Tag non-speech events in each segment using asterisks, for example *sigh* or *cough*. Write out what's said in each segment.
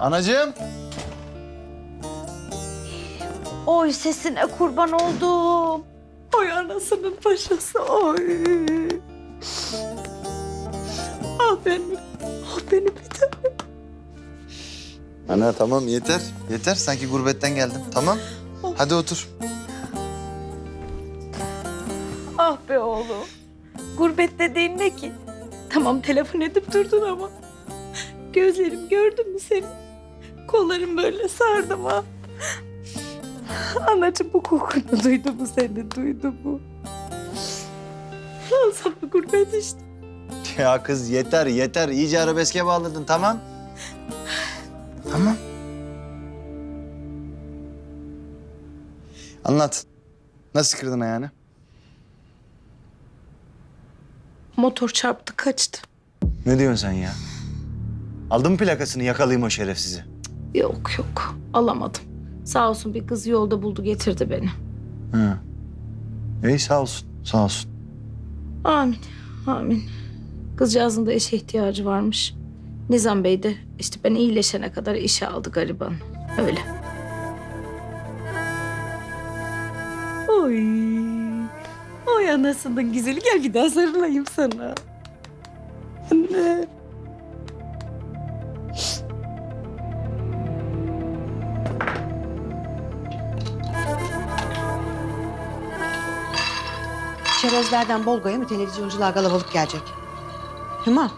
Anacığım. Oy sesine kurban oldum. Oy anasının paşası oy. Ah benim, ah benim bir tanem. Ana tamam yeter. Yeter sanki gurbetten geldim. Tamam. Hadi otur. Ah be oğlum. Gurbet dediğin ne ki? Tamam telefon edip durdun ama. Gözlerim gördün mü seni? Kollarım böyle sardım ha. Anacığım bu kokunu duydu mu seni? Duydu mu? Al sana gurbet işte. Ya kız yeter yeter. İyice arabeske bağladın tamam. Tamam. Anlat. Nasıl kırdın ayağını? Motor çarptı kaçtı. Ne diyorsun sen ya? Aldın mı plakasını yakalayayım o şerefsizi? Yok yok alamadım. Sağ olsun bir kız yolda buldu getirdi beni. Hı. İyi sağ olsun. Sağ olsun. Amin amin. Kızcağızın da işe ihtiyacı varmış. Nizam Bey de işte ben iyileşene kadar işe aldı gariban. Öyle. Oy. Oy anasının güzeli gel bir daha sarılayım sana. Anne. Çerezlerden Bolga'ya mı televizyoncular kalabalık gelecek? Hüma.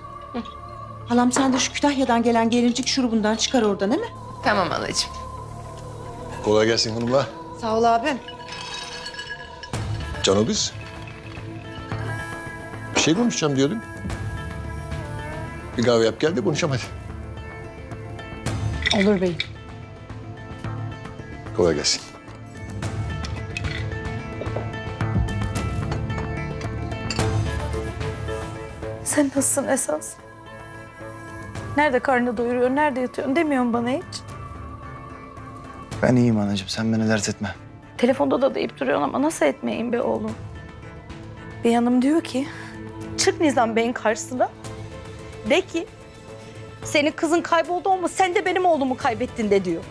Halam sen de şu Kütahya'dan gelen gelincik şurubundan çıkar oradan değil mi? Tamam anacığım. Kolay gelsin hanımlar. Sağ ol abim. Cano kız. Bir şey konuşacağım diyordun. Bir kahve yap gel de konuşalım hadi. Olur bey. Kolay gelsin. Sen nasılsın esas? Nerede karnını doyuruyorsun, nerede yatıyorsun demiyorsun bana hiç. Ben iyiyim anacığım. Sen beni dert etme. Telefonda da deyip duruyorsun ama nasıl etmeyeyim be oğlum? Bir hanım diyor ki, çık Nizam Bey'in karşısına. De ki, senin kızın kayboldu ama sen de benim oğlumu kaybettin de diyor.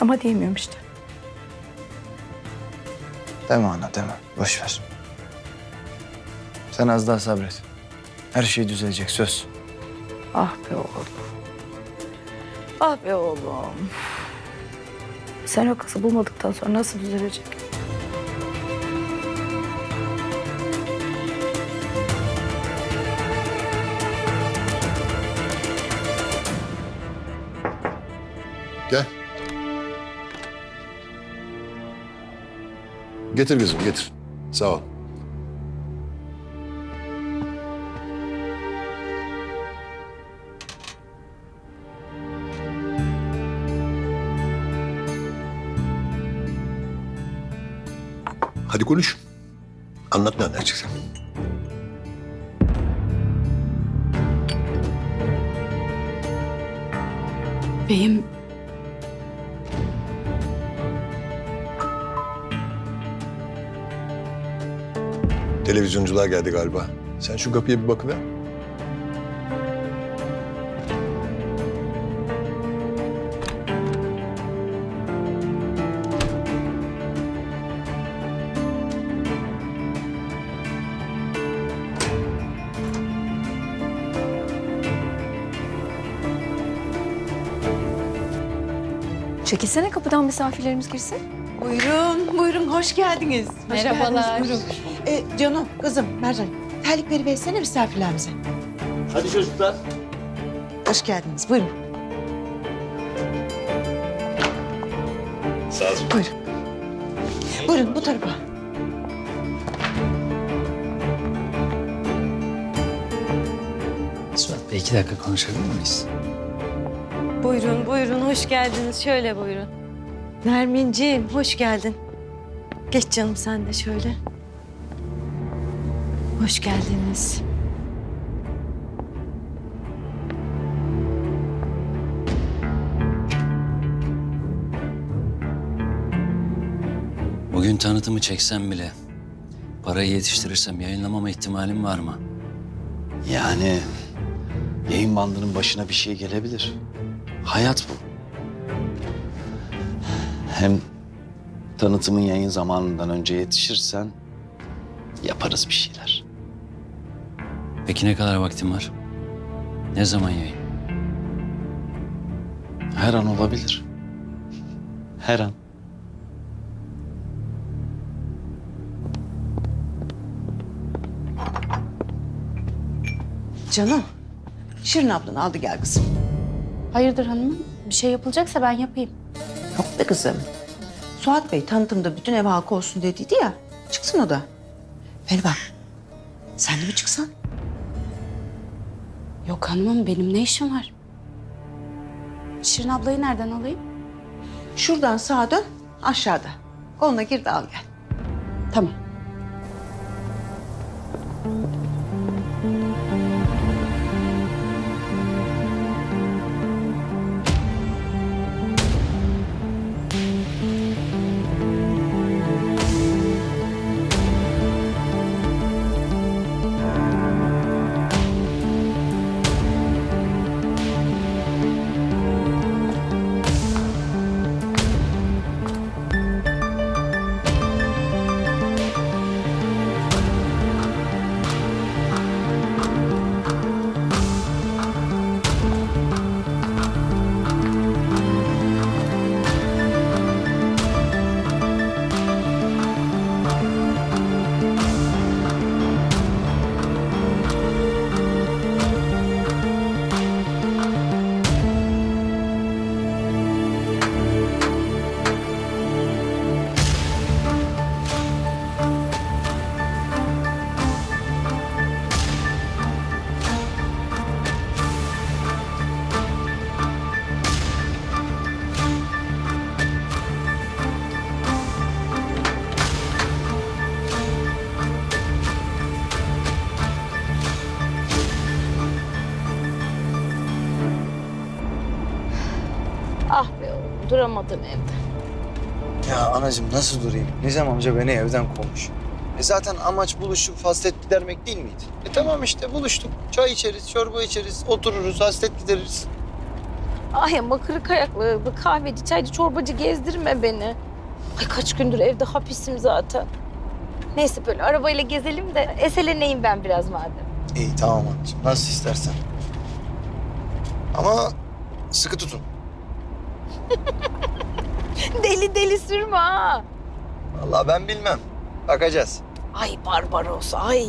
Ama diyemiyorum işte. Deme ana deme. Boş ver. Sen az daha sabret. Her şey düzelecek söz. Ah be oğlum. Ah be oğlum. Sen o kızı bulmadıktan sonra nasıl düzelecek? Gel. Getir kızım getir. Sağ ol. Hadi konuş. Anlat ne anlatacaksın. Beyim Televizyoncular geldi galiba. Sen şu kapıya bir bakıver. Çekilsene kapıdan misafirlerimiz girsin. Buyurun, buyurun. Hoş geldiniz. Hoş Merhabalar. Geldiniz, buyurun. Ee, canım, kızım, Mercan. Terlikleri versene misafirlerimize. Hadi çocuklar. Hoş geldiniz. Buyurun. Sağ olun. Buyurun. Buyurun bu tarafa. Suat Bey iki dakika konuşabilir miyiz? Buyurun, buyurun. Hoş geldiniz. Şöyle buyurun. Nermin'ciğim, hoş geldin. Geç canım sen de şöyle. Hoş geldiniz. Bugün tanıtımı çeksem bile parayı yetiştirirsem yayınlamama ihtimalim var mı? Yani Yayın bandının başına bir şey gelebilir. Hayat bu. Hem tanıtımın yayın zamanından önce yetişirsen yaparız bir şeyler. Peki ne kadar vaktin var? Ne zaman yayın? Her an olabilir. Her an. Canım. Şirin ablan aldı gel kızım. Hayırdır hanımım? Bir şey yapılacaksa ben yapayım. Yok be kızım. Suat Bey tanıtımda bütün ev halkı olsun dediydi ya. Çıksın o da. Beni bak. Sen de mi çıksan? Yok hanımım benim ne işim var? Şirin ablayı nereden alayım? Şuradan sağa dön aşağıda. Koluna gir de al gel. Tamam. Duramadın evde. Ya anacığım nasıl durayım? Nizam amca beni evden kovmuş. E zaten amaç buluşup hasret gidermek değil miydi? E tamam işte buluştuk. Çay içeriz, çorba içeriz, otururuz, hasret gideririz. Ay ama kırık ayaklı kahveci, çaycı, çorbacı gezdirme beni. Ay kaç gündür evde hapisim zaten. Neyse böyle arabayla gezelim de eseleneyim ben biraz madem. İyi tamam anacığım. Nasıl istersen. Ama sıkı tutun. *laughs* deli deli sürme ha. Vallahi ben bilmem. Bakacağız. Ay Barbaros ay.